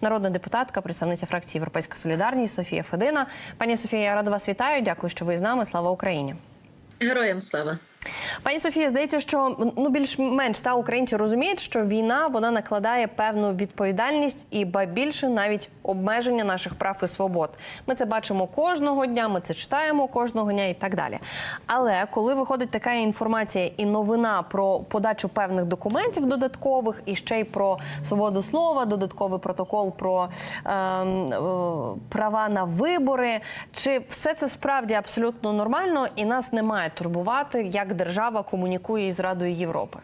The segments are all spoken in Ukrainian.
народна депутатка, представниця фракції Європейська Солідарність Софія Федина. Пані Софія, я рада вас вітаю. Дякую, що ви з нами. Слава Україні. Героям слава. Пані Софія, здається, що ну більш-менш та українці розуміють, що війна вона накладає певну відповідальність і ба більше навіть обмеження наших прав і свобод. Ми це бачимо кожного дня, ми це читаємо кожного дня і так далі. Але коли виходить така інформація і новина про подачу певних документів додаткових, і ще й про свободу слова, додатковий протокол про е, е, права на вибори, чи все це справді абсолютно нормально і нас не має турбувати, як держава комунікує із Радою Європи?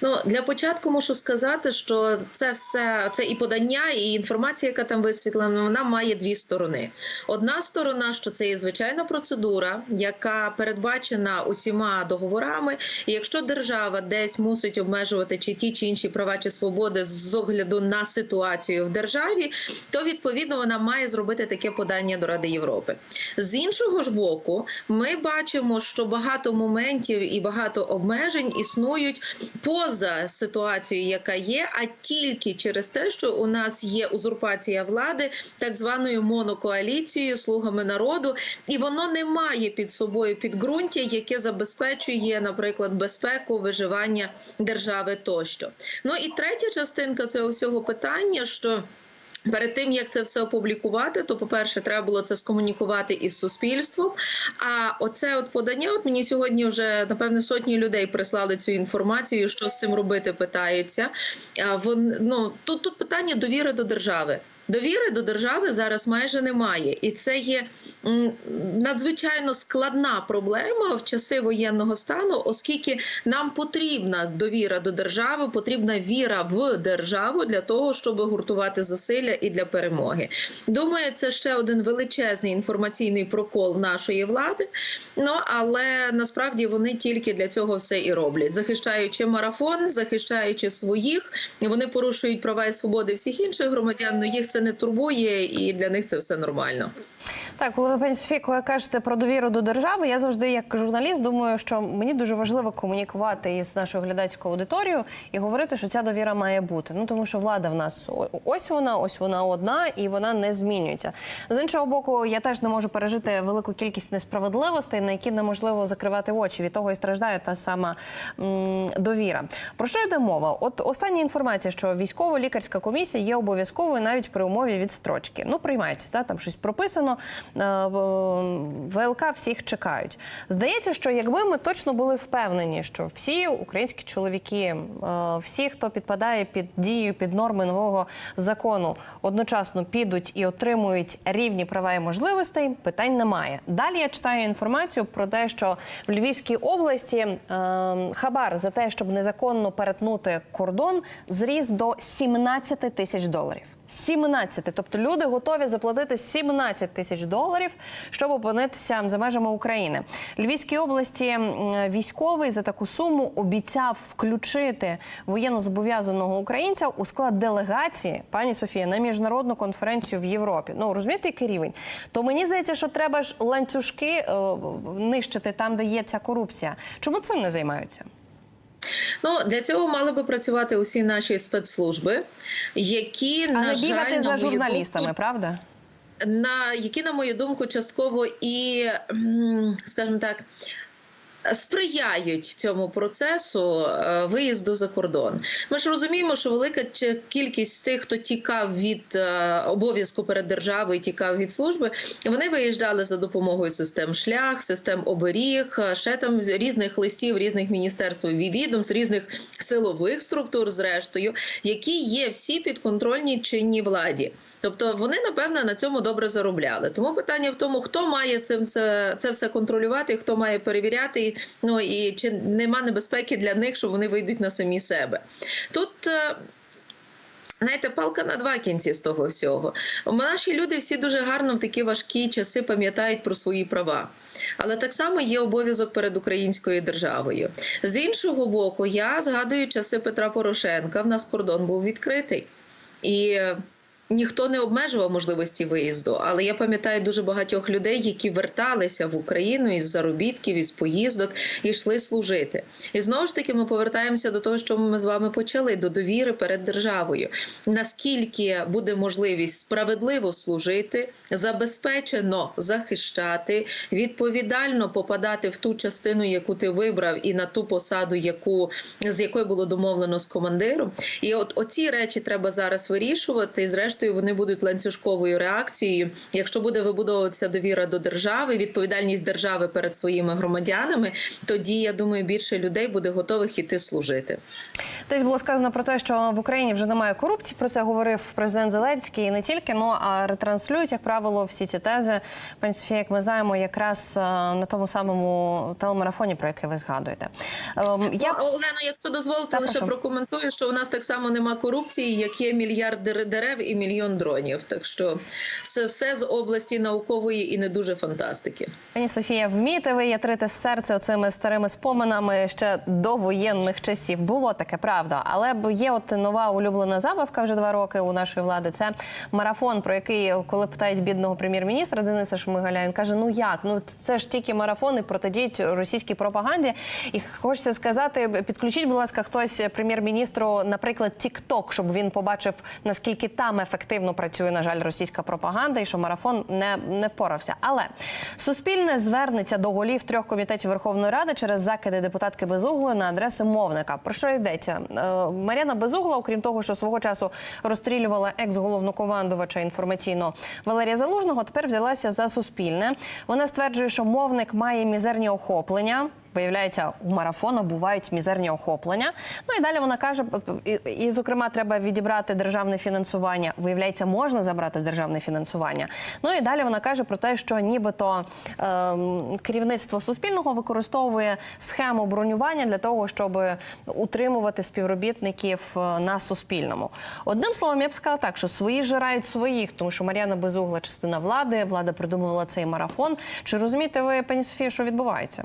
Ну для початку мушу сказати, що це все це і подання, і інформація, яка там висвітлена, вона має дві сторони. Одна сторона, що це є звичайна процедура, яка передбачена усіма договорами. І якщо держава десь мусить обмежувати чи ті чи інші права чи свободи з огляду на ситуацію в державі, то відповідно вона має зробити таке подання до Ради Європи. З іншого ж боку, ми бачимо, що багато моментів і багато обмежень існують поза ситуацією, яка є, а тільки через те, що у нас є узурпація влади так званою монокоаліцією, слугами народу, і воно не має під собою підґрунтя, яке забезпечує, наприклад, безпеку виживання держави тощо. Ну і третя частинка цього всього питання, що Перед тим як це все опублікувати, то по-перше, треба було це скомунікувати із суспільством. А оце от подання, от мені сьогодні вже напевне сотні людей прислали цю інформацію. Що з цим робити? Питаються. Вон ну тут тут питання довіри до держави. Довіри до держави зараз майже немає, і це є надзвичайно складна проблема в часи воєнного стану, оскільки нам потрібна довіра до держави, потрібна віра в державу для того, щоб гуртувати зусилля і для перемоги. Думаю, це ще один величезний інформаційний прокол нашої влади. Ну але насправді вони тільки для цього все і роблять, захищаючи марафон, захищаючи своїх, вони порушують права і свободи всіх інших громадян. але їх це не турбує, і для них це все нормально. Так, коли ви пані Софія, коли кажете про довіру до держави, я завжди, як журналіст, думаю, що мені дуже важливо комунікувати із нашою глядацькою аудиторією і говорити, що ця довіра має бути. Ну тому що влада в нас ось вона, ось вона одна, і вона не змінюється. З іншого боку, я теж не можу пережити велику кількість несправедливостей, на які неможливо закривати очі. Від того і страждає та сама м, довіра. Про що йде мова? От остання інформація, що військово-лікарська комісія є обов'язковою навіть при умові відстрочки. Ну приймається, та там щось прописано. Е, ВЛК всіх чекають. Здається, що якби ми точно були впевнені, що всі українські чоловіки, е, всі, хто підпадає під дію під норми нового закону, одночасно підуть і отримують рівні права і можливостей, питань немає. Далі я читаю інформацію про те, що в Львівській області е, хабар за те, щоб незаконно перетнути кордон, зріс до 17 тисяч доларів. 17. Тобто люди готові заплатити 17 тисяч доларів, щоб опинитися за межами України. Львівській області військовий за таку суму обіцяв включити воєнно зобов'язаного українця у склад делегації пані Софія на міжнародну конференцію в Європі. Ну розумієте, який рівень? То мені здається, що треба ж ланцюжки е, нищити там, де є ця корупція. Чому цим не займаються? Ну для цього мали би працювати усі наші спецслужби, які а на не жаль, бігати на за журналістами, думку, правда? на які, на мою думку, частково і скажімо так. Сприяють цьому процесу е, виїзду за кордон. Ми ж розуміємо, що велика кількість тих, хто тікав від е, обов'язку перед державою, тікав від служби, вони виїжджали за допомогою систем шлях, систем оберіг, е, ще там різних листів, різних міністерств і відомств, різних силових структур, зрештою, які є всі підконтрольні чинній владі. Тобто вони напевно на цьому добре заробляли. Тому питання в тому, хто має цим це, це все контролювати, хто має перевіряти. Ну і чи нема небезпеки для них, що вони вийдуть на самі себе? Тут. е, Знаєте, палка на два кінці з того всього. Наші люди всі дуже гарно в такі важкі часи пам'ятають про свої права. Але так само є обов'язок перед українською державою. З іншого боку, я згадую часи Петра Порошенка. В нас кордон був відкритий. І ніхто не обмежував можливості виїзду. Але я пам'ятаю дуже багатьох людей, які верталися в Україну із заробітків, із поїздок і йшли служити. І знову ж таки, ми повертаємося до того, що ми з вами почали до довіри перед державою. Наскільки буде можливість справедливо служити, забезпечено захищати, відповідально попадати в ту частину, яку ти вибрав, і на ту посаду, яку з якою було домовлено з командиром. І от оці речі треба зараз вирішувати. І зрештою вони будуть ланцюжковою реакцією. Якщо буде вибудовуватися довіра до держави, відповідальність держави перед своїми громадянами, тоді я думаю, більше людей буде готових іти служити. Десь було сказано про те, що в Україні вже немає корупції. Про це говорив президент Зеленський і не тільки, ну а ретранслюють, як правило, всі ці тези. Пані Софія, як ми знаємо, якраз е, на тому самому телемарафоні, про який ви згадуєте. Ем, Я Я Олено, якщо дозволите, лише прокоментую, що у нас так само нема корупції, як є мільярд дерев і мільйон дронів. Так що все, все з області наукової і не дуже фантастики. Пані Софія, вмієте ви ятрити серце цими старими споминами ще до воєнних часів? Було таке, правда. Але є от нова улюблена забавка вже два роки у нашої влади. Це марафон, про який, коли питають бідного прем'єр-міністра Дениса Шмигаля, він каже: Ну як? Ну це ж тільки марафон і протидіють російській пропаганді. І хочеться сказати, підключіть, будь ласка, хтось прем'єр-міністру, наприклад, TikTok, щоб він побачив наскільки там ефективно працює, на жаль, російська пропаганда, і що марафон не, не впорався. Але суспільне звернеться до голів трьох комітетів Верховної Ради через закиди депутатки Безуглої на адреси мовника. Про що йдеться? Е, Мар'яна Безугла, окрім того, що свого часу розстрілювала екс-головнокомандувача інформаційно Валерія Залужного, тепер взялася за суспільне. Вона стверджує, що мовник має мізерні охоплення. Виявляється, у марафону бувають мізерні охоплення. Ну і далі вона каже, і, і зокрема, треба відібрати державне фінансування. Виявляється, можна забрати державне фінансування. Ну і далі вона каже про те, що нібито ем, керівництво суспільного використовує схему бронювання для того, щоб утримувати співробітників е, на суспільному. Одним словом, я б сказала так, що свої жирають своїх, тому що Мар'яна Безугла частина влади, влада придумувала цей марафон. Чи розумієте ви, пані Софія, що відбувається?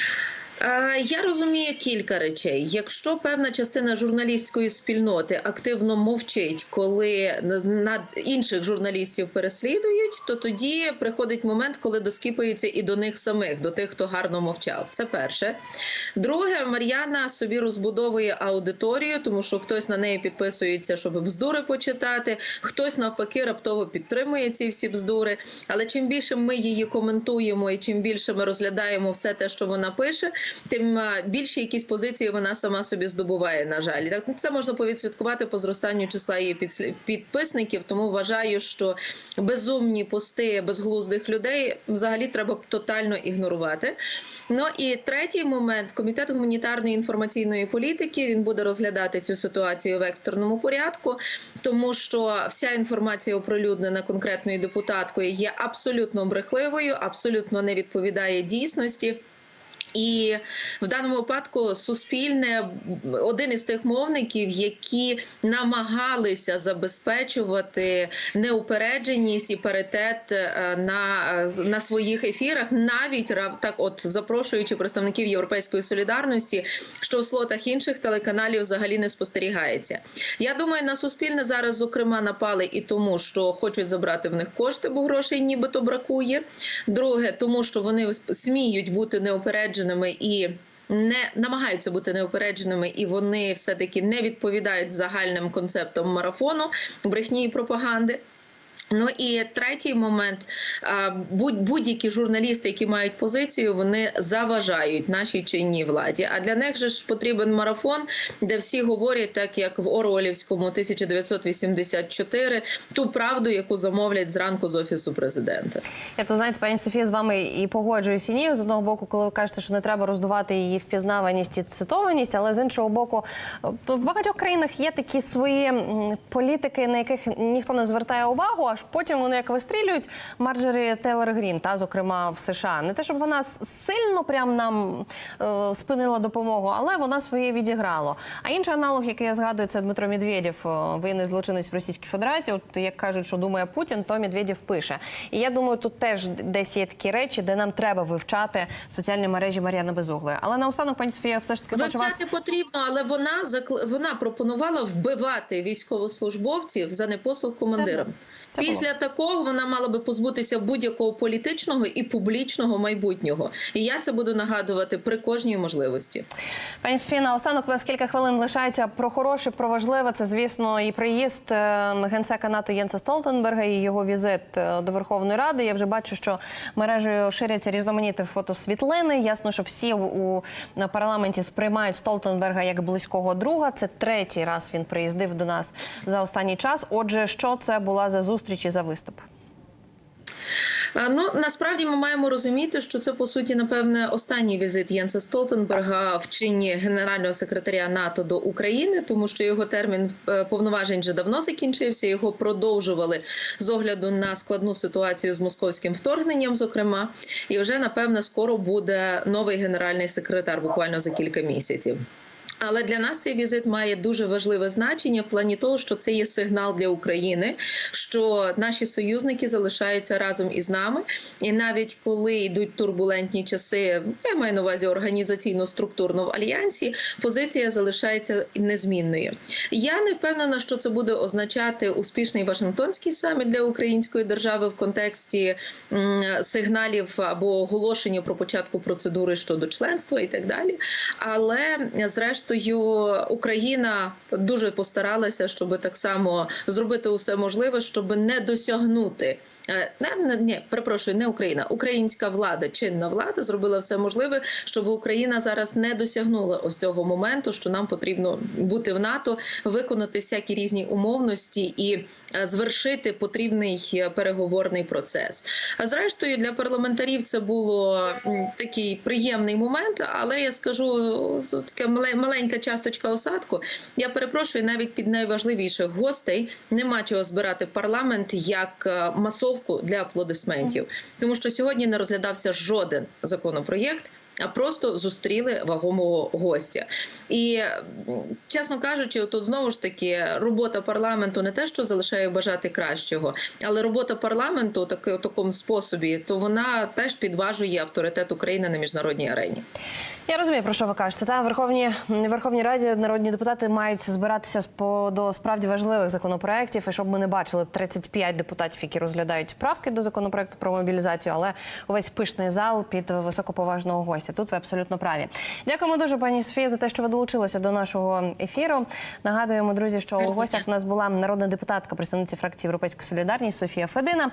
Я розумію кілька речей. Якщо певна частина журналістської спільноти активно мовчить, коли над інших журналістів переслідують, то тоді приходить момент, коли доскіпаються і до них самих, до тих, хто гарно мовчав. Це перше. Друге, Мар'яна собі розбудовує аудиторію, тому що хтось на неї підписується, щоб бздури почитати, хтось навпаки раптово підтримує ці всі бздури. Але чим більше ми її коментуємо, і чим більше ми розглядаємо все те, що вона пише, тим а, більші якісь позиції вона сама собі здобуває. На жаль, так це можна повідслідкувати по зростанню числа її підписників. Тому вважаю, що безумні пости безглуздих людей взагалі треба тотально ігнорувати. Ну і третій момент: комітет гуманітарної інформаційної політики він буде розглядати цю ситуацію в екстреному порядку, тому що вся інформація оприлюднена конкретною депутаткою є абсолютно брехливою, абсолютно не відповідає дійсності. І в даному випадку суспільне один із тих мовників, які намагалися забезпечувати неупередженість і паритет е, на, на своїх ефірах, навіть так, от запрошуючи представників Європейської солідарності, що в слотах інших телеканалів взагалі не спостерігається. Я думаю, на суспільне зараз зокрема напали і тому, що хочуть забрати в них кошти, бо грошей нібито бракує. Друге, тому що вони сміють бути неупередженими і. Не намагаються бути неупередженими, і вони все таки не відповідають загальним концептам марафону брехні і пропаганди. Ну і третій момент: будь-які журналісти, які мають позицію, вони заважають нашій чинній владі. А для них же ж потрібен марафон, де всі говорять, так як в Оролівському 1984, ту правду, яку замовлять зранку з офісу президента. Я то знаєте, пані Софія, з вами і погоджуюсь і ні. З одного боку, коли ви кажете, що не треба роздувати її впізнаваність і цитованість, але з іншого боку, в багатьох країнах є такі свої політики, на яких ніхто не звертає увагу. А аж потім вони як вистрілюють. Марджорі Тейлор Грін, та зокрема в США. Не те, щоб вона сильно прям нам е, спинила допомогу, але вона своє відіграла. А інший аналог, який я згадую, це Дмитро Медведєв, е, воєнний злочинець в Російській Федерації. От як кажуть, що думає Путін, то Медведєв пише. І я думаю, тут теж десь є такі речі, де нам треба вивчати соціальні мережі Мар'яни Безуглої. Але наостанок, пані Софія, все ж таки хочу вас потрібно, але вона закл- вона пропонувала вбивати військовослужбовців за непослух командирам. Це. Після такого вона мала би позбутися будь-якого політичного і публічного майбутнього. І я це буду нагадувати при кожній можливості. Пані Софія, наостанок у нас хвилин лишається про хороше, про важливе. Це, звісно, і приїзд е, генсека НАТО Єнса Столтенберга і його візит е, до Верховної Ради. Я вже бачу, що мережею ширяться різноманітні фотосвітлини. Ясно, що всі у, парламенті сприймають Столтенберга як близького друга. Це третій раз він приїздив до нас за останній час. Отже, що це була за зустріч і за виступ? Ну насправді ми маємо розуміти, що це по суті напевне останній візит Єнса Столтенберга в чині генерального секретаря НАТО до України, тому що його термін е, повноважень вже давно закінчився. Його продовжували з огляду на складну ситуацію з московським вторгненням, зокрема, і вже напевне скоро буде новий генеральний секретар, буквально за кілька місяців. Але для нас цей візит має дуже важливе значення в плані того, що це є сигнал для України, що наші союзники залишаються разом із нами. І навіть коли йдуть турбулентні часи, я маю на увазі організаційно структурно в альянсі, позиція залишається незмінною. Я не впевнена, що це буде означати успішний Вашингтонський саміт для української держави в контексті сигналів або оголошення про початку процедури щодо членства і так далі. Але зрештою Україна дуже постаралася, щоб так само зробити усе можливе, щоб не досягнути. е, Не, не, ні, перепрошую, не Україна, українська влада, чинна влада зробила все можливе, щоб Україна зараз не досягнула ось цього моменту, що нам потрібно бути в НАТО, виконати всякі різні умовності і е, звершити потрібний е, переговорний процес. А зрештою, для парламентарів це було такий приємний момент, але я скажу це така мале- маленька часточка осадку. Я перепрошую, навіть під найважливіших гостей нема чого збирати парламент як е, масовку для аплодисментів, тому що сьогодні не розглядався жоден законопроєкт. А просто зустріли вагомого гостя, і чесно кажучи, тут знову ж таки робота парламенту не те, що залишає бажати кращого, але робота парламенту таки у такому способі, то вона теж підважує авторитет України на міжнародній арені. Я розумію, про що ви кажете. Та в Верховній Раді народні депутати мають збиратися спо- до справді важливих законопроєктів, і щоб ми не бачили 35 депутатів, які розглядають правки до законопроекту про мобілізацію, але увесь пишний зал під високоповажного гостя. Тут ви абсолютно праві. Дякуємо дуже, пані Софія, за те, що ви долучилися до нашого ефіру. Нагадуємо, друзі, що у гостях в нас була народна депутатка, представниця фракції Європейська Солідарність Софія Федина.